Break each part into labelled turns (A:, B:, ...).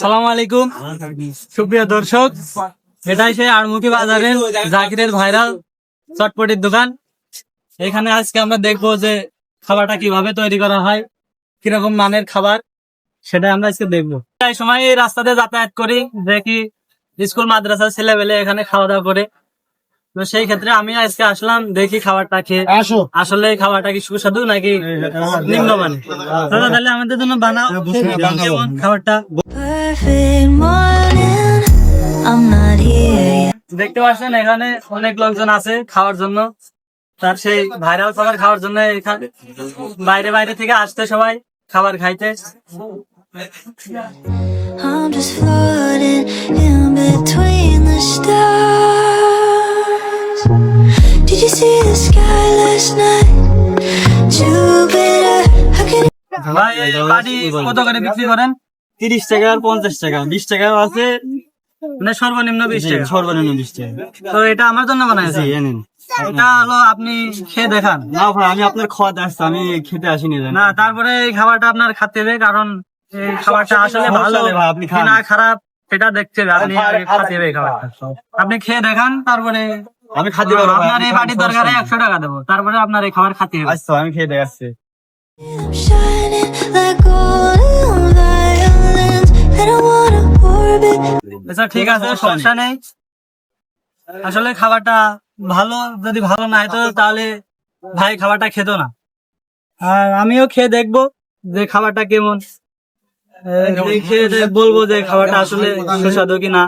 A: সালাম আলাইকুম। সুপ্রিয় দর্শক এটাই সেই আড়মুখী বাজারের জাকিরের ভাইরাল চটপটির দোকান। এখানে আজকে আমরা দেখব যে খাবারটা কীভাবে তৈরি করা হয় কীরকম মানের খাবার সেটা আমরা আজকে দেখব। এই সময় এই রাস্তাতে যাতায়াত করি দেখি স্কুল মাদ্রাসার ছেলে ছেলেবেলে এখানে খাওয়া দাওয়া করে। তো সেই ক্ষেত্রে আমি আজকে আসলাম দেখি খাবারটা খেয়ে।
B: আসো।
A: আসলে খাবারটা কি সুস্বাদু নাকি নিম্নমানের? দাদা তাহলে আমাদের জন্য বানাও। খাবারটা? দেখতে পাচ্ছেন এখানে অনেক লোকজন আছে খাওয়ার জন্য। তার সেই ভাইরাল খাবার খাওয়ার জন্য এখানে বাইরে বাইরে থেকে আসতে সবাই খাবার খাইতে। ভাই বাড়ি কত করে বিক্রি করেন? তিরিশ টাকা আর পঞ্চাশ টাকা বিশ টাকা আছে মানে সর্বনিম্ন বিশ টাকা। সর্বনিম্ন বিশ টাকা। তো এটা আমার জন্য বানাইছে। এটা হলো আপনি খেয়ে দেখান।
B: না ভাই আমি আপনার খাওয়াতে আসছি আমি খেতে আসিনি
A: না তারপরে এই খাবারটা আপনার খাতে হবে কারণ এই খাবারটা আসলে ভালো
B: সমস্যা নেই ভাই, আপনি
A: না খারাপ সেটা দেখতে হবে আপনি খাতে হবে খাবারটা। আপনি খেয়ে দেখান তারপরে
B: আমি খাদ্য পারব
A: আপনার
B: আপনি
A: এই বাটির দরকারে
B: নেই।
A: একশো টাকা দেবো তারপরে আপনার এই খাবার খাতে হবে।
B: আচ্ছা আমি খেয়ে দেখাচ্ছি।
A: আচ্ছা ঠিক আছে সমস্যা নেই। আসলে খাবারটা ভালো যদি ভালো না হতো তাহলে ভাই খাবারটা খেতো না। আর আমিও খেয়ে দেখব যে খাবারটা কেমন। খেয়ে বলব যে খাবারটা আসলে সুস্বাদু কিনা।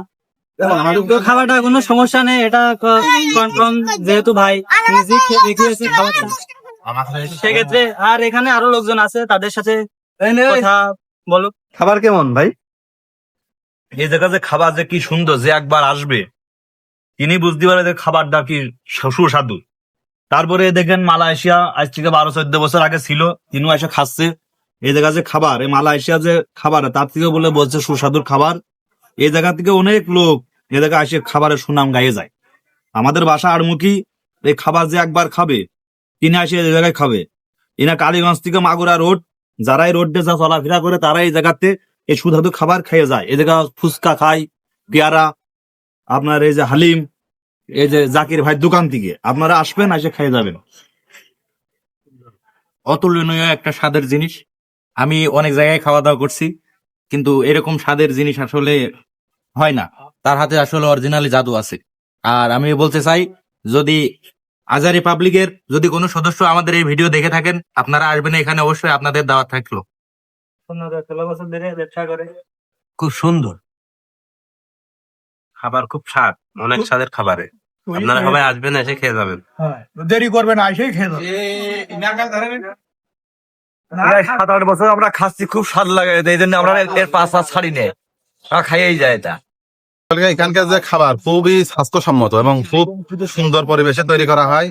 A: খাবারটা কোনো সমস্যা নেই এটা কনফার্ম যেহেতু ভাই নিজে খেয়ে দেখিয়েছে খাবারটা সেক্ষেত্রে আর এখানে আরও লোকজন আছে তাদের সাথে কথা বলো
B: খাবার কেমন ভাই?
C: এই জায়গা যে খাবার যে কি সুন্দর, যে একবার আসবে, তিনি বুঝতে পারে যে খাবারটা কি সুস্বাদু। তারপরে দেখেন মালয়েশিয়া আজ থেকে বারো, চোদ্দ বছর আগে ছিল, তিনিও এসে খাচ্ছে। এই জায়গা যে খাবার, এই মালয়েশিয়া যে খাবার, তার থেকে বলে বলছে সুস্বাদুর খাবার। এই জায়গা থেকে অনেক লোক এই জায়গায় এসে খাবারের সুনাম গায়ে যায়। আমাদের বাসা আড়মুখী, এই খাবার যে একবার খাবে, তিনি আসে এই জায়গায় খাবে। এনা কালীগঞ্জ থেকে মাগুরা রোড যারা এই রোডে যা চলাফেরা করে তারা এই জায়গাতে এই সুধাদু খাবার খেয়ে যায়। জায়গা ফুচকা খায়, পেয়ারা, আপনার এই যে হালিম, এই যে জাকির ভাই দোকান থেকে। আপনারা আসবেন, এসে খেয়ে যাবেন। অতুলনীয় একটা স্বাদের জিনিস। আমি অনেক জায়গায় খাওয়া দাওয়া করছি, কিন্তু এরকম স্বাদের জিনিস আসলে হয় না। তার হাতে আসলে অরিজিনালি জাদু আছে। আর আমি বলতে চাই, যদি আজারি পাবলিকের যদি কোনো সদস্য আমাদের এই ভিডিও দেখে থাকেন, আপনারা আসবেন এখানে, অবশ্যই আপনাদের দাওয়াত থাকল।
A: পনেরো ষোলো বছর ধরে ব্যবসা করে।
D: খুব সুন্দর। খাবার খুব স্বাদ অনেক স্বাদের খাবারে। আপনারা সবাই আসবেন এসে খেয়ে যাবেন।
B: দেরি করবেন আইসেই খেয়ে
C: সাত আট বছর আমরা খাচ্ছি খুব স্বাদ লাগে। এই জন্য আমরা এর- পাঁচ পাঁচ ছাড়ি নেই খাইয়েই যায় এটা।
E: এখানকার যে খাবার খুবই স্বাস্থ্যসম্মত এবং খুব সুন্দর পরিবেশে তৈরি করা হয়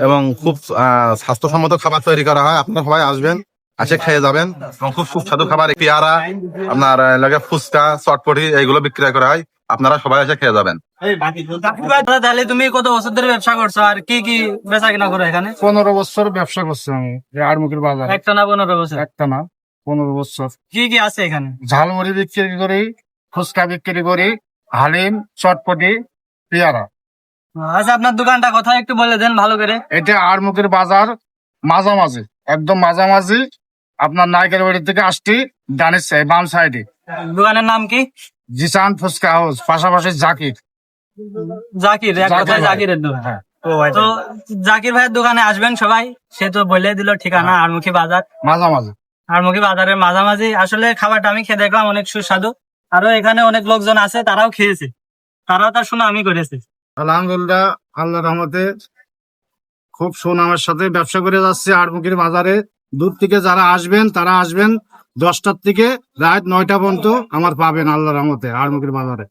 E: এবং খুব আহ, স্বাস্থ্যসম্মত খাবার তৈরি করা হয়। আপনারা সবাই আসবেন। এসে খেয়ে যাবেন। এবং খুব সুস্বাদু খাবার পেয়ারা আপনার লাগে ফুচকা চটপটি এইগুলো বিক্রয় করা হয়। আপনারা সবাই এসে খেয়ে যাবেন।
A: তাহলে তুমি কত বছর ধরে ব্যবসা করছ? আর কি কি বেচা কিনা করো এখানে?
B: পনেরো বছর ব্যবসা করছি আমি আড়মুখের বাজারে।
A: একটা না পনেরো বছর?
B: একটা না পনেরো বছর।
A: কি কি আছে এখানে?
B: ঝালমুড়ি বিক্রি করি ফুচকা বিক্রি করি হালিম চটপটি পেয়ারা।
A: আচ্ছা আপনার দোকানটা কথা একটু বলে দেন ভালো করে।
B: এটা আড়মুখের বাজার মাঝামাঝি একদম মাঝামাঝি আপনার নায়কের বাড়ি থেকে আসছি ডানের সাইড বাম সাইডে।
A: দোকানের নাম কি?
B: জিসান ফুচকা হাউস পাশাপাশি জাকির।
A: জাকির এক কথায় জাকিরের দোকান।
B: হ্যাঁ।
A: তো জাকির ভাইয়ের দোকানে আসবেন সবাই? সে তো বলে দিল ঠিকানা আড়মুখী বাজার।
B: মাঝামাঝি।
A: আড়মুখী বাজারের মাঝামাঝি। আসলে খাবারটা আমি খেয়ে দেখলাম অনেক সুস্বাদু। আরও এখানে অনেক লোকজন আছে তারাও খেয়েছে। তারাও তার শুনে আমি করেছি।
B: আলহামদুলিল্লাহ আল্লাহ রহমতে খুব সুনামের সাথে ব্যবসা করে যাচ্ছে আড়মুখীর বাজারে। দূর থেকে যারা আসবেন, তারা আসবেন দশটার থেকে রাত নয়টা পর্যন্ত আমার পাবেন আল্লাহ রহমতে আড়মুখীর বাজারে।